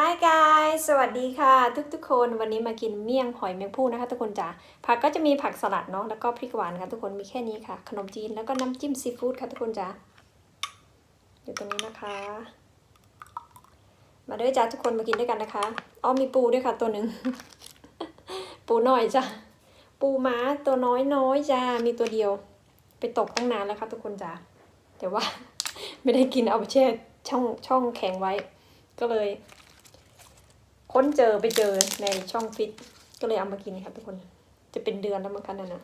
Hi guys สวัสดีค่ะ ทุกๆคนวันนี้มากินเมี่ยงหอยแมงผู้นะคะ ทุกคนจ๋าผักก็จะมีผักสลัดเนาะแล้วก็พริกหวานค่ะ ทุกคนมีแค่นี้ค่ะ ขนมจีนแล้วก็น้ำจิ้มซีฟู้ดค่ะ ทุกคนจ๋าอยู่ตรงนี้นะคะ มาด้วยจ้าทุกคนมากินด้วยกันนะคะอ๋อมีปูด้วยค่ะ ตัวหนึ่งปูน้อยจ้ะปูม้าตัวน้อยน้อยๆจ้ามีตัวเดียว ไปตกตั้งนานแล้วค่ะทุกคนจ๋าแต่ว่า ไม่ได้กินเอาไปแช่ช่องช่องแข็งไว้ ก็เลย ค้นเจอไปเจอในช่องฟิต ก็เลยเอามากินครับทุกคน จะเป็นเดือนแล้วมั้งคะนั่นนะ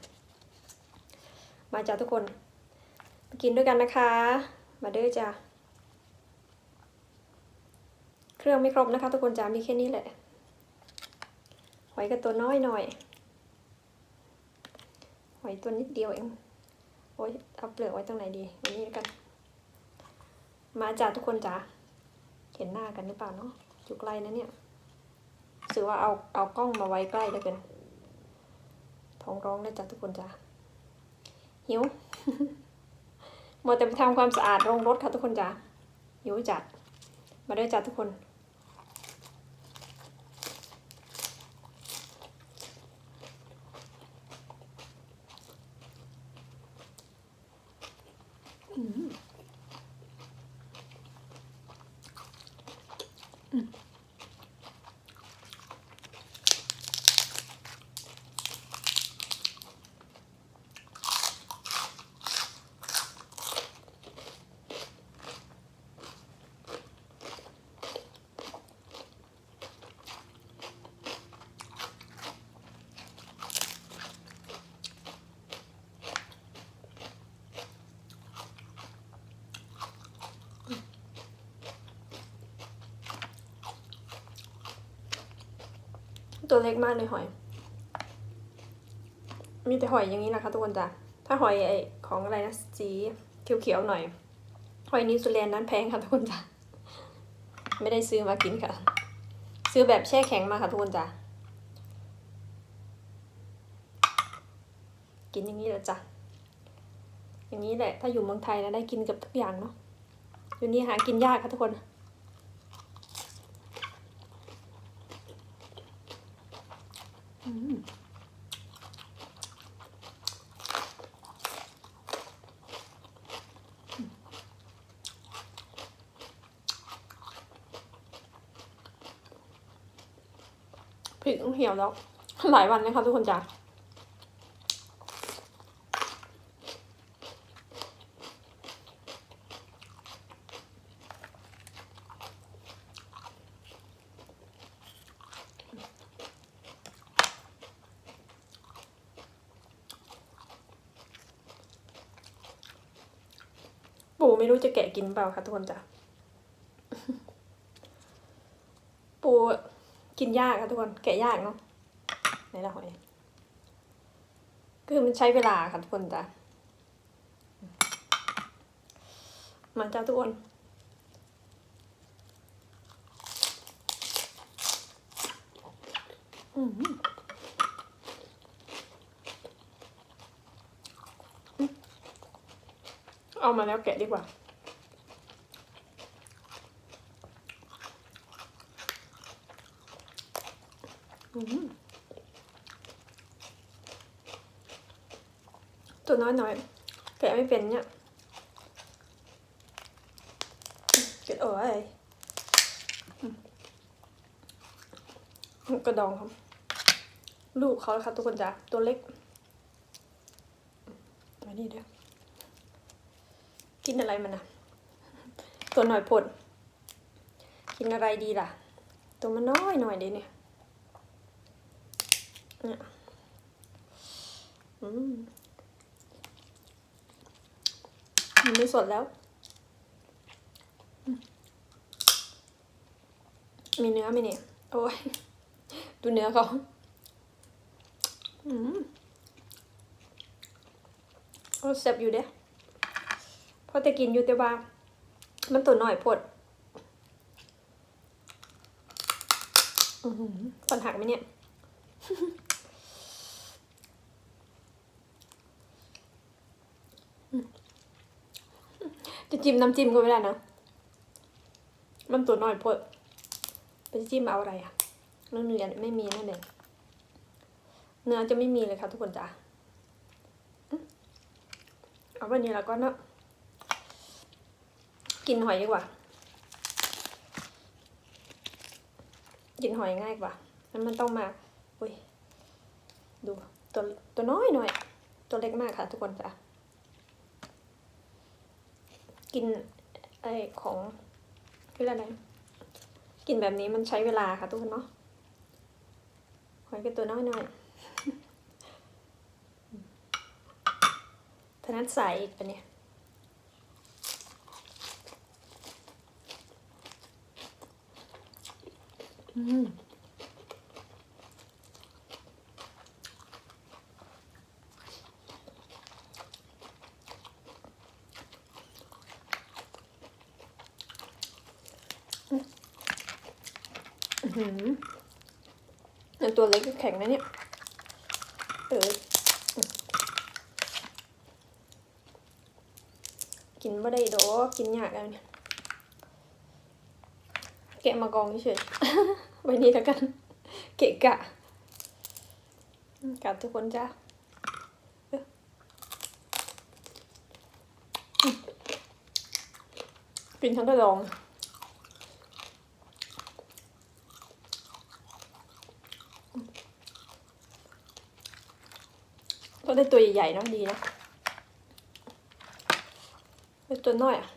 มาจ้าทุกคนมากินด้วยกันนะคะ มาเด้อจ้าเครื่องไม่ครบนะคะ ทุกคนจ้ามีแค่นี้แหละหอยกับตัวน้อยหน่อยหอยตัวนิดเดียวเองโอ้ยเอาเปลือกไว้ตรงไหนดีวันนี้กัน มาจ้าทุกคนจ้าเห็นหน้ากันหรือเปล่าเนาะอยู่ไกลนะเนี่ย สือว่าเอาเอากล้องมาไว้ใกล้ได้เป็นท้องร้องได้จ้ะทุกคนจ้ะหิวหมดแต่ไปทำความสะอาดโรงรถค่ะทุกคนจ้ะหิวจัด มาด้วยจ้ะทุกคน อืมอืม ตัวเล็กมากเลยหอย มีแต่หอยอย่างนี้นะคะทุกคนจ้ะ ถ้าหอยไอของอะไรนะสีเขียวๆหน่อย หอยนิวซีแลนด์นั้นแพงค่ะทุกคนจ้ะ ไม่ได้ซื้อมากินค่ะ ซื้อแบบแช่แข็งมาค่ะทุกคนจ้ะ กินอย่างนี้แหละจ้ะ อย่างนี้แหละ ถ้าอยู่เมืองไทยนะได้กินกับทุกอย่างเนาะ อยู่นี่หากินยากค่ะทุกคน อืม พริกต้องเหี่ยวแล้ว หลายวันนะคะทุกคนจ้ะ ปู่ไม่รู้จะแกะกินเปล่าค่ะทุกคนจ้ะ ปูกินยากค่ะทุกคน แกะยากเนาะไหนละหอย คือมันใช้เวลาค่ะทุกคนจ้ะ มาจ้าทุกคน อืม เอามาแล้วแกะดีกว่า ตัวน้อยหน่อย แกะไม่เป็นเนี่ยเก็ดเอ๋ยอืมกระดองครับ ลูกเขาค่ะทุกคนจ้ะตัวเล็กมานี่เด้อ กินอะไรมันนะตัวหน่อยผดกินอะไรดีล่ะ ตัวมันน้อยหน่อยเดียวเนี่ยเนี่ยอืมมันไม่สดแล้ว มีเนื้อไหมเนี่ย โอ้ย ดูเนื้อเขาอืมโอ้แซ่บอยู่เด้ พอแต่กินอยู่แต่ว่า มันตัวหน่อยพดอือหือฟันหักไหมเนี่ยจะจิ้มน้ำจิ้มก็ไม่ได้นะ มันตัวน้อยพดไปจิ้มเอาอะไรอะเนื้อเนื้อไม่มีนั่นเองเนื้อจะไม่มีเลยค่ะทุกคนจ้ะเอาวันนี้แล้วก็เนาะ กินหอยดีกว่า กินหอยง่ายกว่าแล้วมันต้องมาอุ้ยดูตัวตัวน้อยหน่อย ตัวเล็กมากค่ะ ทุกคนจ้ะกินไอของคืออะไรกินแบบนี้มันใช้เวลาค่ะ ทุกคนเนาะหอยก็ตัวน้อยหน่อยทนัดใส่อีกปะเนี่ย อืมอื้อหืออันตัวเล็กแข็งนะเนี่ยเออกินไม่ได้ดอกกินยากแล้วเนี่ย แกะมากองเฉยไว้นี่แล้วกัน เกะกะกับทุกคนจ้ากินทั้งกระดองก็ได้ตัวใหญ่ๆเนาะดีนะได้ตัวน้อยอะ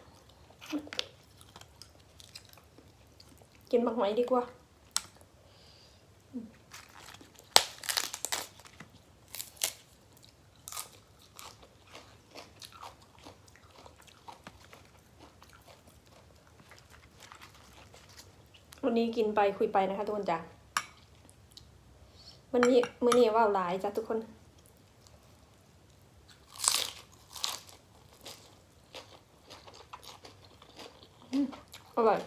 กินบักไหมดีกว่า วันนี้กินไปคุยไปนะคะทุกคนจ้ะวันนี้มื้อนี้ว่าวหลายจ้ะทุกคนอร่อย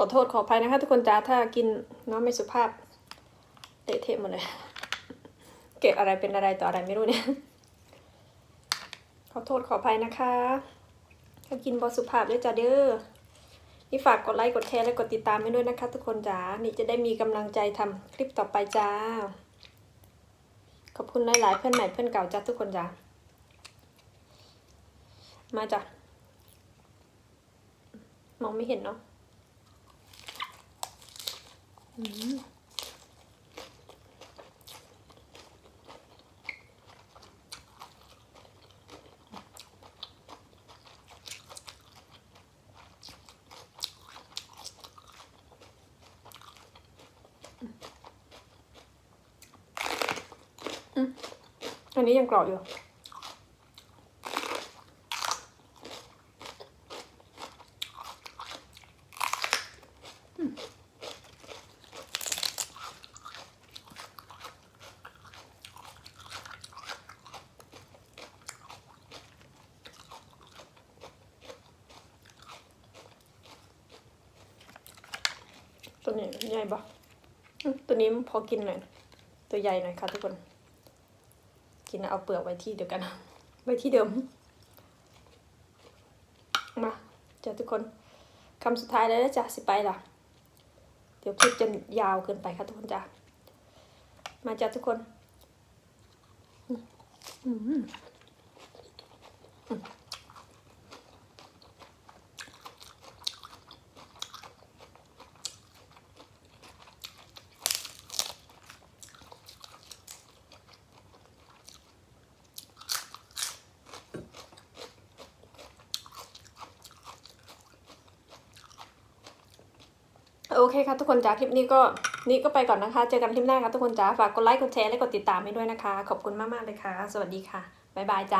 ขอโทษขออภัยนะคะทุกคนจ้าถ้ากินน้ำไม่สุภาพเตะเทะหมดเลย เก็บอะไรเป็นอะไรต่ออะไรไม่รู้เนี่ย ขอโทษขออภัยนะคะถ้ากินบอสุภาพด้วยจ้าเด้อนี่ฝากกดไลค์กดแชร์และกดติดตามให้ด้วยนะคะ ทุกคนจ้านี่จะได้มีกำลังใจทำคลิปต่อไปจ้า ขอบคุณหลายๆเพื่อนใหม่เพื่อนเก่าจ้าทุกคนจ้ามาจ้ะ มองไม่เห็นเนาะ อันนี้ยังกรอบอยู่ ตัวนี้ใหญ่ปะตัวนี้พอกินหน่อยตัวใหญ่หน่อยค่ะทุกคน กินเอาเปลือกไว้ที่เดียวกันไว้ที่เดิม มาจ้ะทุกคนคำสุดท้ายแล้วนะจ้ะสิไปละเดี๋ยวคลิปจะยาวเกินไปค่ะทุกคนจ้ะมาจ้ะทุกคน อืมอืมอืม โอเคค่ะทุกคนจ้าคลิปนี้ก็นี่ก็ไปก่อนนะคะ เจอกันคลิปหน้าค่ะทุกคนจ้าฝากกดไลค์กดแชร์และกดติดตามให้ด้วยนะคะ ขอบคุณมากๆเลยค่ะ สวัสดีค่ะบ๊ายบายจ้า